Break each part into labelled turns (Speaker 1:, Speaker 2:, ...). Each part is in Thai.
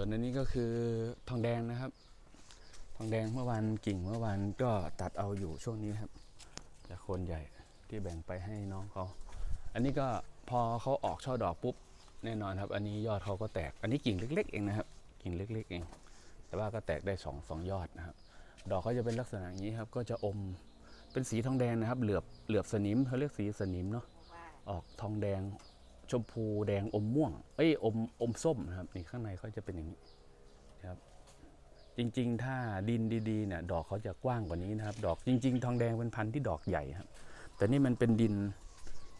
Speaker 1: ส่วนอันนี้ก็คือทองแดงนะครับ ทองแดงเมื่อวานกิ่งเมื่อวานก็ตัดเอาอยู่ช่วงนี้ครับจากโคนใหญ่ที่แบ่งไปให้น้องเขา อันนี้ก็พอเขาออกช่อดอกปุ๊บแน่นอนครับ อันนี้ยอดเขาก็แตก อันนี้กิ่งเล็ก ๆ เองนะครับ กิ่งเล็ก ๆ เอง แต่ว่าก็แตกได้สองสองยอดนะครับ ดอกก็จะเป็นลักษณะอย่างนี้ครับ ก็จะอมเป็นสีทองแดงนะครับ เหลือบเหลือบสนิมเขาเรียกสีสนิมเนาะ ออกทองแดง ชมพูแดงอมม่วง เอ้ยอมอมส้มนะครับนี่ข้างในเขาจะเป็นอย่างนี้นะครับจริง ๆ ถ้าดินดีๆเนี่ยดอกเขาจะกว้างกว่านี้นะครับ ดอกจริง ๆ ทองแดงเป็นพันธุ์ที่ดอกใหญ่ครับ แต่นี่มันเป็นดิน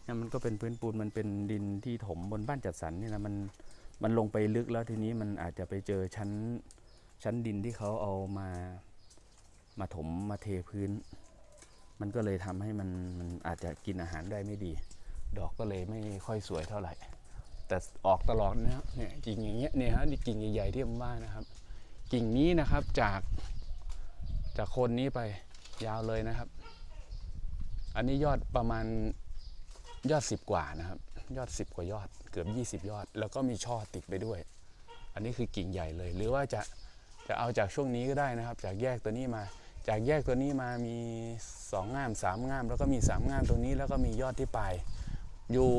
Speaker 1: นี่มันก็เป็นพื้นปูนมันเป็นดินที่ถมบนบ้านจัดสรรนี่นะมันมันลงไปลึกแล้วทีนี้มันอาจจะไปเจอชั้นชั้นดินที่เขาเอามามาถมมาเทพื้น มันก็เลยทำให้มันมันอาจจะกินอาหารได้ไม่ดี ดอกก็เลยไม่ค่อยสวยเท่าไหร่ แต่ออกตลอดนะครับเนี่ยกิ่งอย่างเงี้ยเนี่ยฮะนี่กิ่งใหญ่ๆที่ผมว่านะครับ กิ่งนี้นะครับจากจากคนนี้ไปยาวเลยนะครับ อันนี้ยอดประมาณยอดสิบกว่านะครับ ยอดสิบกว่ายอดเกือบยี่สิบยอด แล้วก็มีช่อติดไปด้วย อันนี้คือกิ่งใหญ่เลย หรือว่าจะจะเอาจากช่วงนี้ก็ได้นะครับ จากแยกตัวนี้มาจากแยกตัวนี้มามีสองง่ามสามง่าม แล้วก็มีสามง่ามตรงนี้แล้วก็มียอดที่ปลาย อยู่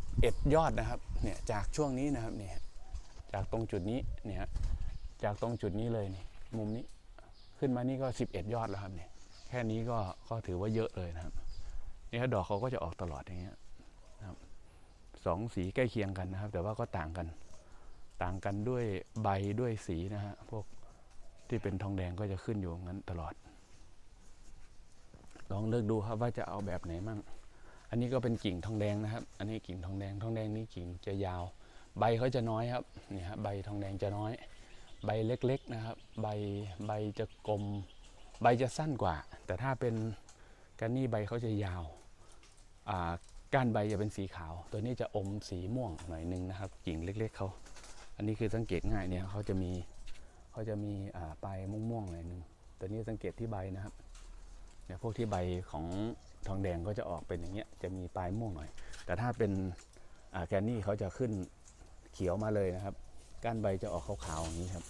Speaker 1: 11 ยอดนะครับเนี่ยจากช่วงนี้นะครับเนี่ยจากตรงจุดนี้เนี่ยจากตรงจุดนี้เลยนี่มุมนี้ขึ้นมานี่ก็ 11 ยอดแล้วครับเนี่ยแค่นี้ก็ก็ถือว่าเยอะเลยนะครับนี่ครับดอกเขาก็จะออกตลอดอย่างเงี้ยนะครับสองสีใกล้เคียงกันนะครับ แต่ว่าก็ต่างกันต่างกันด้วยใบด้วยสีนะฮะพวกที่เป็นทองแดงก็จะขึ้นอยู่งั้นตลอด ลองเลือกดูครับว่าจะเอาแบบไหนมั่ง อันนี้ก็เป็นกิ่งทองแดงนะครับ อันนี้กิ่งทองแดงทองแดงนี่กิ่งจะยาว ใบเขาจะน้อยครับนี่ฮะใบทองแดงจะน้อย ใบเล็กๆนะครับ ใบใบจะกลม ใบจะสั้นกว่า แต่ถ้าเป็นกันนี่ใบเขาจะยาวอ่าก้านใบจะเป็นสีขาว ตัวนี้จะอมสีม่วงหน่อยนึงนะครับ กิ่งเล็ก ๆเขาอันนี้คือสังเกตง่ายเนี่ยเขาจะมีเขาจะมีอ่าปลายม่วงๆหน่อยนึงตัวนี้สังเกตที่ใบนะครับ เนี่ยพวกที่ใบของทองแดงก็จะออกเป็นอย่างเงี้ยจะมีปลายม่วงหน่อย แต่ถ้าเป็นแกนนี่เขาจะขึ้นเขียวมาเลยนะครับ ก้านใบจะออกขาวๆอย่างนี้ครับ